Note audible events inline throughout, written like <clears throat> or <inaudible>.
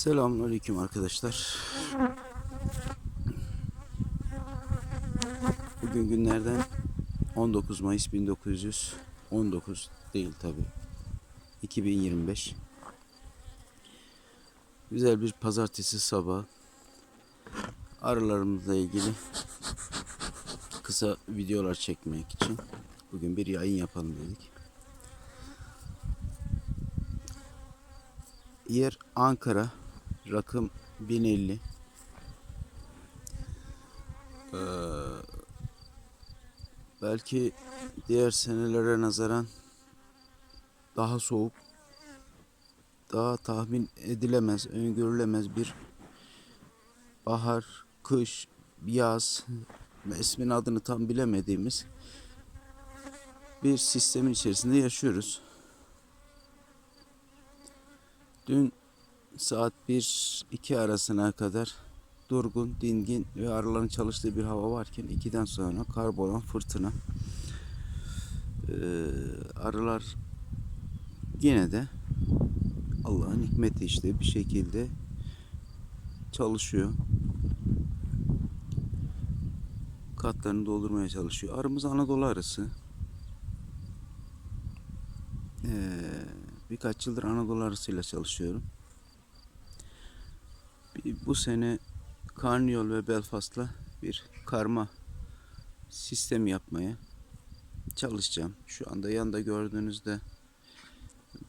Selamünaleyküm arkadaşlar. Bugün günlerden 19 Mayıs 1919 değil tabi. 2025. Güzel bir pazartesi sabahı. Arılarımızla ilgili kısa videolar çekmek için bugün bir yayın yapalım dedik. Yer Ankara. Rakım 1050. Ee, belki diğer senelere nazaran daha soğuk, daha tahmin edilemez, öngörülemez bir bahar, kış, yaz, ismin adını tam bilemediğimiz bir sistemin içerisinde yaşıyoruz. Dün saat 1-2 arasına kadar durgun, dingin ve arıların çalıştığı bir hava varken 2'den sonra karbon fırtına. Ee, arılar yine de Allah'ın hikmeti işte bir şekilde çalışıyor. Katlarını doldurmaya çalışıyor. Arımız Anadolu arısı. Ee, birkaç yıldır Anadolu arısıyla çalışıyorum. Bu sene Karnıyol ve Belfast'la bir karma sistem yapmaya çalışacağım. Şu anda yanında gördüğünüzde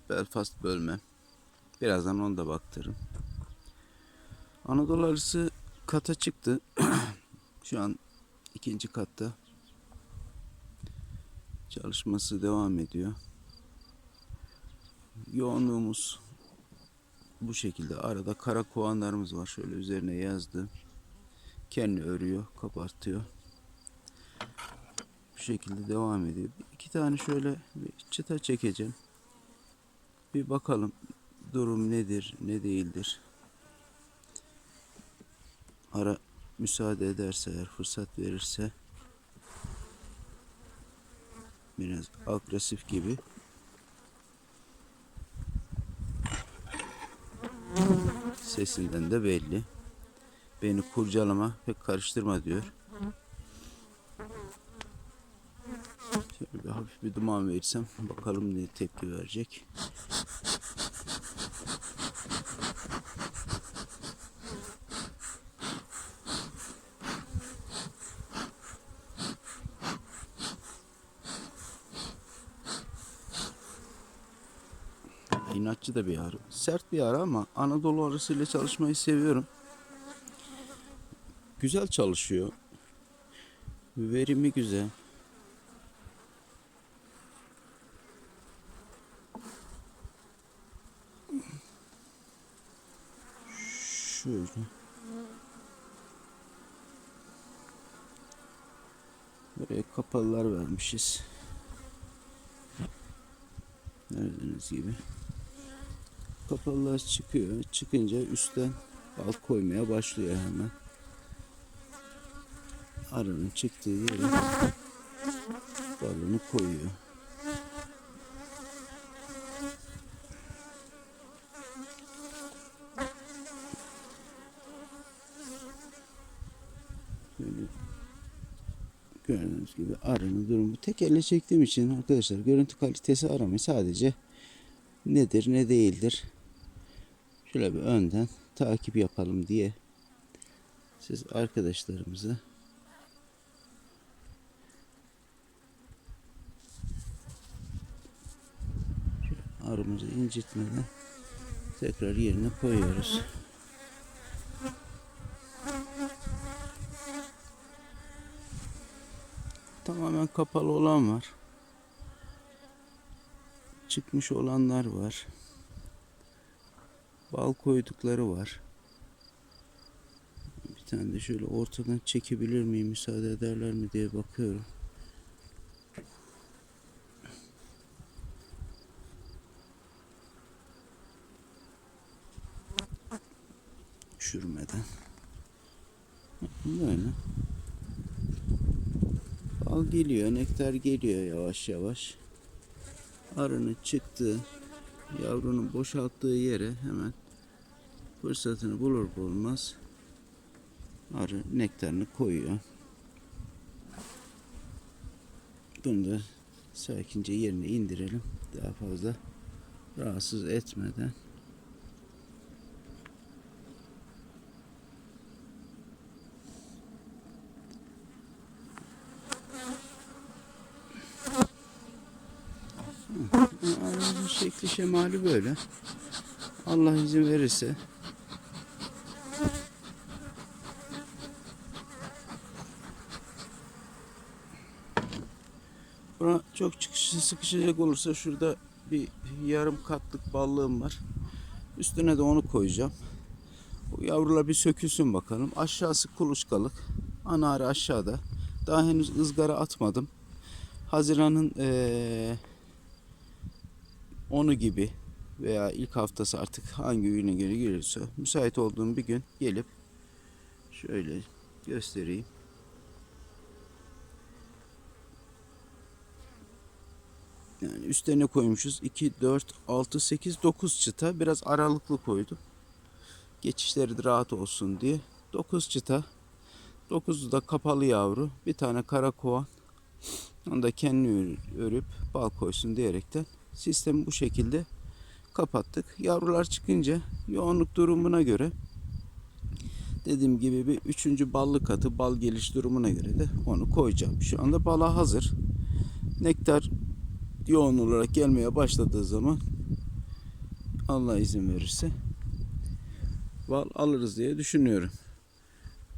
Belfast bölme. Birazdan onu da baktırırım. Anadolu arısı kata çıktı. <clears throat> Şu an ikinci katta çalışması devam ediyor. Yoğunluğumuz bu şekilde. Arada kara kovanlarımız var. Şöyle üzerine yazdı. Kendi örüyor, kabartıyor. Bu şekilde devam ediyor. İki tane şöyle bir çıta çekeceğim. Bir bakalım durum nedir, ne değildir. Ara müsaade ederse eğer fırsat verirse biraz agresif gibi Sesinden de belli. Beni kurcalama pek karıştırma diyor. Şöyle bir hafif bir duman verirsem bakalım ne tepki verecek. İnatçı da bir arı. Sert bir arı ama Anadolu arısıyla çalışmayı seviyorum. Güzel çalışıyor. Verimi güzel. Şöyle. Buraya kapalılar vermişiz. Gördüğünüz gibi. Kapalılar çıkıyor. Çıkınca üstten bal koymaya başlıyor hemen. Arının çıktığı yere balını koyuyor. Gördüğünüz gibi arının durumu tek elle çektiğim için arkadaşlar görüntü kalitesi aramayı sadece nedir ne değildir şöyle bir önden takip yapalım diye siz arkadaşlarımızı arımızı incitmeden tekrar yerine koyuyoruz. Tamamen kapalı olan var. Çıkmış olanlar var. Bal koydukları var. Bir tane de şöyle ortadan çekebilir miyim, müsaade ederler mi diye bakıyorum. Düşürmeden. Böyle. Bal geliyor, nektar geliyor yavaş yavaş. Arının çıktığı, yavrunun boşalttığı yere hemen Fırsatını bulur bulmaz arı nektarını koyuyor. Bunu da sakince yerine indirelim. Daha fazla rahatsız etmeden. Şekli şemali böyle. Allah izin verirse Buna çok çıkışı sıkışacak olursa şurada bir yarım katlık ballığım var. Üstüne de onu koyacağım. Bu yavrular bir sökülsün bakalım. Aşağısı kuluçkalık. Ana arı aşağıda. Daha henüz ızgara atmadım. Haziran'ın eee 10'u gibi veya ilk haftası artık hangi güne göre gelirse müsait olduğum bir gün gelip şöyle göstereyim. Yani üstlerine koymuşuz 2, 4, 6, 8, 9 çıta. Biraz aralıklı koydum. Geçişleri de rahat olsun diye. 9 çıta. 9'u da kapalı yavru. Bir tane kara kovan. Onu da kendi ör- örüp bal koysun diyerekten sistemi bu şekilde kapattık. Yavrular çıkınca yoğunluk durumuna göre dediğim gibi bir üçüncü ballı katı bal geliş durumuna göre de onu koyacağım. Şu anda bala hazır. Nektar yoğun olarak gelmeye başladığı zaman Allah izin verirse bal alırız diye düşünüyorum.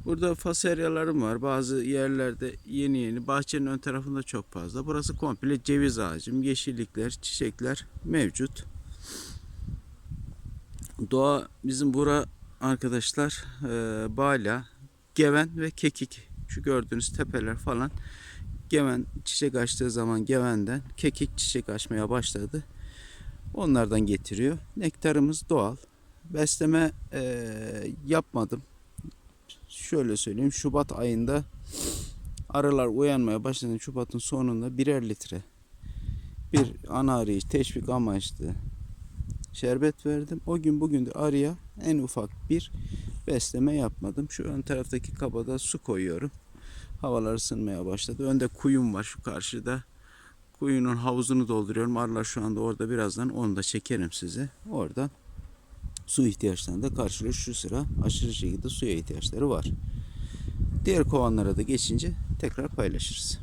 Burada faseryalarım var. Bazı yerlerde yeni yeni. Bahçenin ön tarafında çok fazla. Burası komple ceviz ağacım. Yeşillikler, çiçekler mevcut. Doğa bizim bura arkadaşlar e, bala, geven ve kekik. Şu gördüğünüz tepeler falan. Geven çiçek açtığı zaman gevenden kekik çiçek açmaya başladı. Onlardan getiriyor. Nektarımız doğal. Besleme e, yapmadım şöyle söyleyeyim Şubat ayında arılar uyanmaya başladı. Şubat'ın sonunda birer litre bir ana arıyı teşvik amaçlı şerbet verdim. O gün bugün de arıya en ufak bir besleme yapmadım. Şu ön taraftaki kabada su koyuyorum. Havalar ısınmaya başladı. Önde kuyum var şu karşıda. Kuyunun havuzunu dolduruyorum. Arılar şu anda orada birazdan onu da çekerim size. Oradan su ihtiyaçlarını da karşılıyor. Şu sıra aşırı şekilde suya ihtiyaçları var. Diğer kovanlara da geçince tekrar paylaşırız.